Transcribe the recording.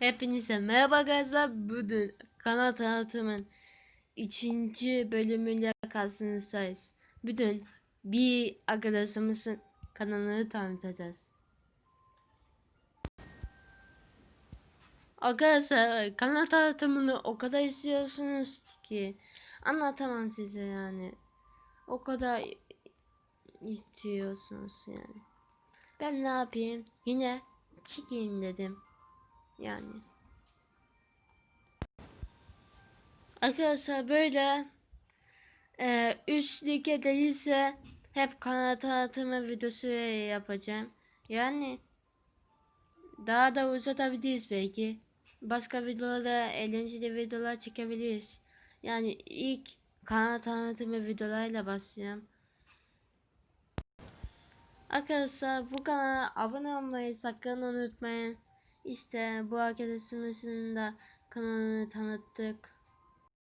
Hepinize merhaba arkadaşlar. Bugün kanal tanıtımın ikinci bölümüyle karşınızdayız. Bugün bir arkadaşımızın kanalını tanıtacağız. Arkadaşlar kanal tanıtımını o kadar istiyorsunuz ki anlatamam size yani. O kadar istiyorsunuz yani. Ben ne yapayım? Yine çekeyim dedim. Yani. Arkadaşlar böyle e, üst lige değilse hep kanal tanıtımı videosu yapacağım. Yani daha da uzatabiliriz belki. Başka videolarda eğlenceli videolar çekebiliriz. Yani ilk kanal tanıtımı videolarıyla başlayacağım. Arkadaşlar bu kanala abone olmayı sakın unutmayın. İşte bu arkadaşımızın da kanalını tanıttık.